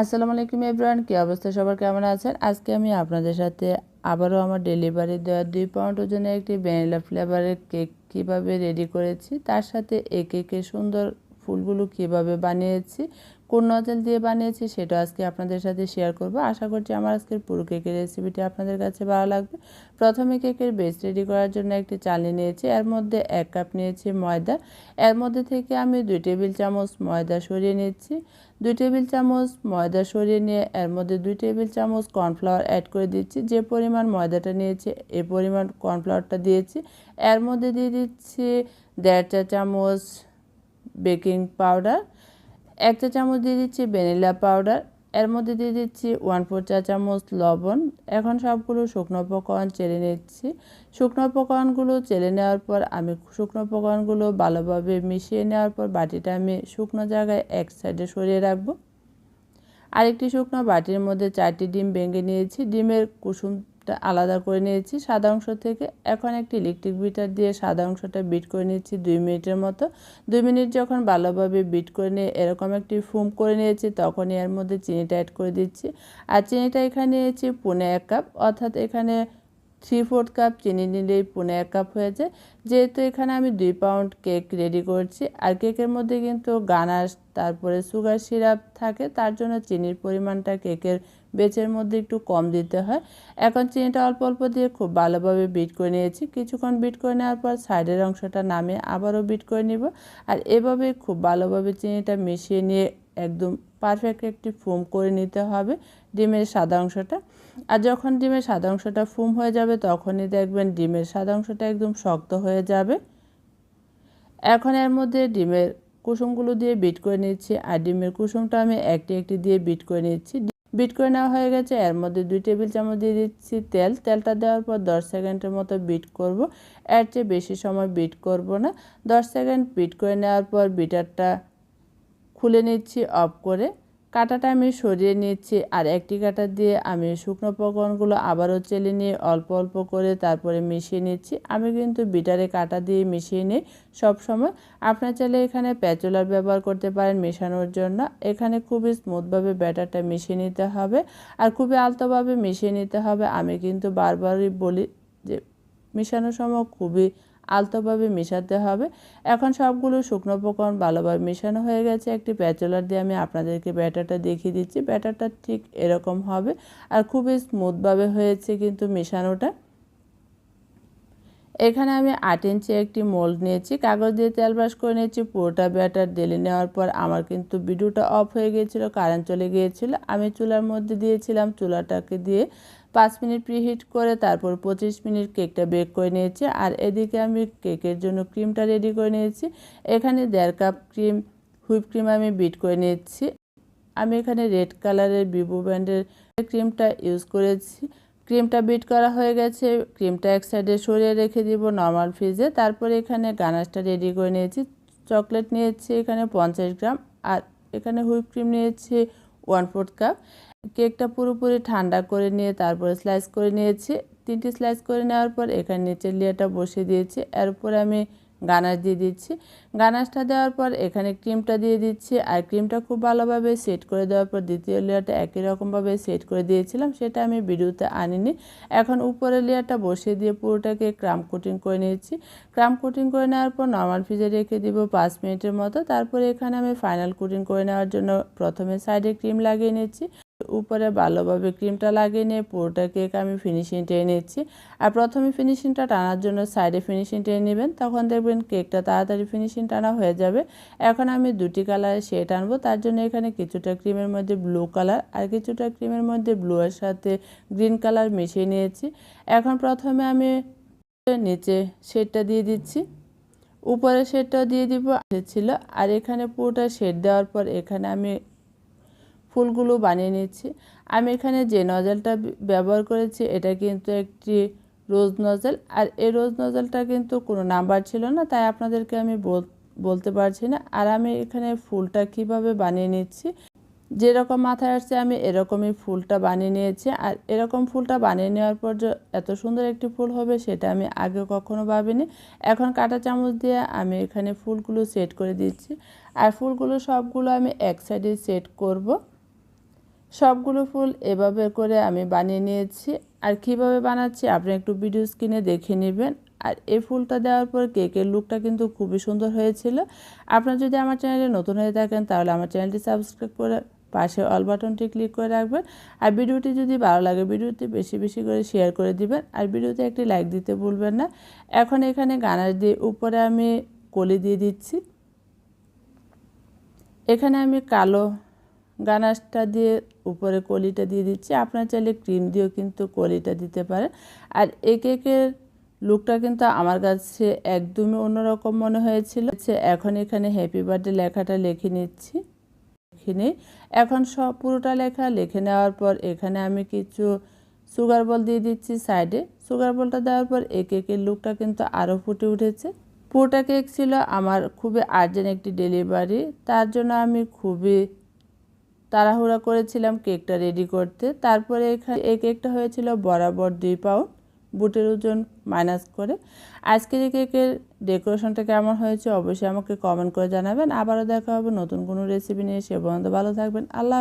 আসসালামু আলাইকুম এভরিওয়ান, কী অবস্থা? সবার কেমন আছেন? আজকে আমি আপনাদের সাথে আবারও আমার ডেলিভারি দেওয়া দুই পাউন্ড ওজনের একটি ভ্যানিলা ফ্লেভারের কেক কীভাবে রেডি করেছি, তার সাথে এই কেকের সুন্দর ফুলগুলো কীভাবে বানিয়েছি, কোন নজল দিয়ে বানিয়েছি সেটা আজকে আপনাদের সাথে শেয়ার করব। আশা করছি আমার আজকের পুরো কেকের রেসিপিটি আপনাদের কাছে ভালো লাগবে। প্রথমে কেকের বেস রেডি করার জন্য একটি চালি নিয়েছি, এর মধ্যে এক কাপ নিয়েছি ময়দা, এর মধ্যে থেকে আমি দুই টেবিল চামচ ময়দা সরিয়ে নিচ্ছি। দুই টেবিল চামচ ময়দা সরিয়ে নিয়ে এর মধ্যে দুই টেবিল চামচ কর্নফ্লাওয়ার অ্যাড করে দিচ্ছি। যে পরিমাণ ময়দাটা নিয়েছি, এ পরিমাণ কর্নফ্লাওয়ারটা দিয়েছি। এর মধ্যে দিয়ে দিচ্ছি দেড় চা চামচ বেকিং পাউডার, এক চা চামচ দিয়ে দিচ্ছি ভ্যানিলা পাউডার, এর মধ্যে দিয়ে দিচ্ছি ওয়ান ফোর চা চামচ লবণ। এখন সবগুলো শুকনো উপকরণ চেলে নিচ্ছি। শুকনো উপকরণগুলো চেলে নেওয়ার পর আমি শুকনো উপকরণগুলো ভালোভাবে মিশিয়ে নেওয়ার পর বাটিটা আমি শুকনো জায়গায় এক সাইডে সরিয়ে রাখব। আরেকটি শুকনো বাটির মধ্যে চারটি ডিম ভেঙে নিয়েছি। ডিমের কুসুম আলাদা করে নিয়েছি সাদা অংশ থেকে। এখন একটি ইলেকট্রিক বিটার দিয়ে সাদা অংশটা বিট করে নিয়েছি দুই মিনিটের মতো। দুই মিনিট যখন ভালোভাবে বিট করে নিয়ে এরকম একটি ফুম করে নিয়েছি, তখনই এর মধ্যে চিনিটা অ্যাড করে দিচ্ছি। আর চিনিটা এখানে নিয়েছি পুনে এক কাপ অর্থাৎ এখানে থ্রি ফোর্থ কাপ চিনি নিলেই পুনে এক কাপ হয়েছে যেহেতু এখানে আমি দুই পাউন্ড কেক রেডি করছি, আর কেকের মধ্যে কিন্তু গানাশ, তারপরে সুগার সিরাপ থাকে, তার জন্য চিনির পরিমাণটা কেকের বেচের মধ্যে একটু কম দিতে হয়। এখন চিনিটা অল্প অল্প দিয়ে খুব ভালোভাবে বিট করে নিয়েছি। কিছুক্ষণ বিট করে নেওয়ার পর সাইডের অংশটা নামিয়ে আবারও বিট করে নিব। আর এভাবে খুব ভালোভাবে চিনিটা মিশিয়ে নিয়ে একদম পারফেক্ট একটি ফোম করে নিতে হবে ডিমের সাদা অংশটা। আর যখন ডিমের সাদা অংশটা ফুম হয়ে যাবে, তখনই দেখবেন ডিমের সাদা অংশটা একদম শক্ত হয়ে যাবে। এখন এর মধ্যে ডিমের কুসুমগুলো দিয়ে বিট করে নিচ্ছি। আর ডিমের কুসুমটা আমি একটি একটি দিয়ে বিট করে নিচ্ছি। বিট করে নেওয়া হয়ে গেছে। এর মধ্যে দুই টেবিল চামচ দিয়ে দিচ্ছি তেল। তেলটা দেওয়ার পর দশ সেকেন্ডের মতো বিট করব। এর চেয়ে বেশি সময় বিট করব না। দশ সেকেন্ড বিট করে নেওয়ার পর বিটারটা খুলে নিচ্ছি, অফ করে। কাঁটাটা আমি সরিয়ে নিচ্ছি আর একটি কাঁটা দিয়ে আমি শুকনো উপকরণগুলো আবারও চেলে নিয়ে অল্প অল্প করে তারপরে মিশিয়ে নিচ্ছি। আমি কিন্তু বিটারে কাঁটা দিয়ে মিশিয়ে নিই সবসময়। আপনার চাইলে এখানে প্যাচুলার ব্যবহার করতে পারেন মেশানোর জন্য। এখানে খুবই স্মুথভাবে ব্যাটারটা মিশিয়ে নিতে হবে আর খুবই আলতোভাবে মিশিয়ে নিতে হবে। আমি কিন্তু বারবারই বলি যে মেশানোর সময় খুবই আলতোভাবে মেশাতে হবে। এখন সবগুলো শুকনো উপকরণ ভালোভাবে মেশানো হয়ে গেছে। একটি প্যাচলার দিয়ে আমি আপনাদেরকে ব্যাটারটা দেখিয়ে দিচ্ছি। ব্যাটারটা ঠিক এরকম হবে আর খুবই স্মুথভাবে হয়েছে কিন্তু মেশানোটা। এখানে আমি আট ইঞ্চি একটি মোল্ড নিয়েছি। কাগজ দিয়ে তেল ব্রাশ করে নিয়েছি। পুরোটা ব্যাটার ডেলে নেওয়ার পর আমার কিন্তু ভিডিওটা অফ হয়ে গিয়েছিল, কারেন্ট চলে গিয়েছিল। আমি চুলার মধ্যে দিয়েছিলাম। চুলাটাকে দিয়ে পাঁচ মিনিট প্রিহিট করে তারপর পঁচিশ মিনিট কেকটা বেক করে নিয়েছি। আর এদিকে আমি কেকের জন্য ক্রিমটা রেডি করে নিয়েছি। এখানে দেড় কাপ ক্রিম হুইপ ক্রিম আমি বিট করে নিয়েছি। আমি এখানে রেড কালারের বিবো ব্র্যান্ডের ক্রিমটা ইউজ করেছি। ক্রিমটা বিট করা হয়ে গেছে। ক্রিমটা এক সাইডে সরিয়ে রেখে দিব নর্মাল ফ্রিজে তারপরে এখানে গানাশটা রেডি করে নিয়েছি। চকলেট নিয়েছি এখানে পঞ্চাশ গ্রাম। আর এখানে হুইপ ক্রিম নিয়েছি ওয়ান ফোর্থ কাপ। কেকটা পুরোপুরি ঠান্ডা করে নিয়ে তারপরে স্লাইস করে নিয়েছি। তিনটি স্লাইস করে নেওয়ার পর এখানে নিচের লেয়ারটা বসিয়ে দিয়েছি। এরপর আমি গানাশ দিয়ে দিচ্ছি। গানাশটা দেওয়ার পর এখানে ক্রিমটা দিয়ে দিচ্ছি। আর ক্রিমটা খুব ভালোভাবে সেট করে দেওয়ার পর দ্বিতীয় লেয়ারটা একই রকমভাবে সেট করে দিয়েছিলাম। সেটা আমি ভিডিওতে আনিনি। এখন উপরের লেয়ারটা বসিয়ে দিয়ে পুরোটাকে ক্রাম কোটিং করে নিয়েছি। ক্রাম কোটিং করে নেওয়ার পর নর্মাল ফ্রিজে রেখে দিব পাঁচ মিনিটের মতো। তারপরে এখানে আমি ফাইনাল কোটিং করে নেওয়ার জন্য প্রথমে সাইডে ক্রিম লাগিয়ে নিচ্ছি। উপরে ভালোভাবে ক্রিমটা লাগিয়ে নিয়ে পুরোটা কেক আমি ফিনিশিং টেনে নিচ্ছি। আর প্রথমে ফিনিশিংটা টানার জন্য সাইডে ফিনিশিং টেনে নেবেন, তখন দেখবেন কেকটা তাড়াতাড়ি ফিনিশিং টানা হয়ে যাবে। এখন আমি দুটি কালারে শেড আনব, তার জন্য এখানে কিছুটা ক্রিমের মধ্যে ব্লু কালার আর কিছুটা ক্রিমের মধ্যে ব্লুয়ের সাথে গ্রিন কালার মিশিয়ে নিয়েছি। এখন প্রথমে আমি নিচে শেডটা দিয়ে দিচ্ছি। উপরে শেডটাও দিয়ে দিব ছিল, আর এখানে পুরোটা শেড দেওয়ার পর এখানে আমি ফুলগুলো বানিয়ে নিচ্ছি। আমি এখানে যে নজলটা ব্যবহার করেছি, এটা কিন্তু একটি রোজ নজল। আর এই রোজ নজলটা কিন্তু কোনো নাম্বার ছিল না, তাই আপনাদেরকে আমি বলতে পারছি না। আর আমি এখানে ফুলটা কীভাবে বানিয়ে নিচ্ছি, যেরকম মাথায় আসছে আমি এরকমই ফুলটা বানিয়ে নিয়েছি। আর এরকম ফুলটা বানিয়ে নেওয়ার পর যে এত সুন্দর একটি ফুল হবে, সেটা আমি আগে কখনো ভাবিনি। এখন কাটা চামচ দিয়ে আমি এখানে ফুলগুলো সেট করে দিচ্ছি। আর ফুলগুলো সবগুলো আমি এক সাইডে সেট করব। সবগুলো ফুল এভাবে করে আমি বানিয়ে নিয়েছি। আর কীভাবে বানাচ্ছি আপনি একটু ভিডিও স্ক্রিনে দেখে নেবেন। আর এই ফুলটা দেওয়ার পর কেকের লুকটা কিন্তু খুবই সুন্দর হয়েছিল। আপনার যদি আমার চ্যানেলে নতুন হয়ে থাকেন, তাহলে আমার চ্যানেলটি সাবস্ক্রাইব করে পাশে অল বাটনটি ক্লিক করে রাখবেন। আর ভিডিওটি যদি ভালো লাগে, ভিডিওটি বেশি বেশি করে শেয়ার করে দিবেন। আর ভিডিওতে একটি লাইক দিতে ভুলবেন না। এখন এখানে গানার দিয়ে উপরে আমি কলি দিয়ে দিচ্ছি। এখানে আমি কালো গানাশটা দিয়ে উপরে কলিটা দিয়ে দিচ্ছি। আপনার চাইলে ক্রিম দিয়েও কিন্তু কলিটা দিতে পারেন। আর এই কেকের লুকটা কিন্তু আমার কাছে একদমই অন্যরকম মনে হয়েছিল। এখন এখানে হ্যাপি বার্থডে লেখাটা লিখে নিচ্ছি। লিখে নিই। এখন সব পুরোটা লেখা লিখে নেওয়ার পর এখানে আমি কিছু সুগার বল দিয়ে দিচ্ছি সাইডে সুগার বলটা দেওয়ার পর এই কেকের লুকটা কিন্তু আরও ফুটে উঠেছে। পুরোটা কেক ছিল আমার খুবই আর্জেন্ট একটি ডেলিভারি তার জন্য আমি খুবই তাড়াহুড়া করেছিলাম কেকটা রেডি করতে। তারপরে এখানে এই কেকটা হয়েছিল বরাবর দুই পাউন্ড বুটের ওজন মাইনাস করে। আজকের এই কেকের ডেকোরেশনটা কেমন হয়েছে অবশ্যই আমাকে কমেন্ট করে জানাবেন। আবারও দেখা হবে নতুন কোনো রেসিপি নিয়ে। সে পর্যন্ত ভালো থাকবেন। আল্লাহ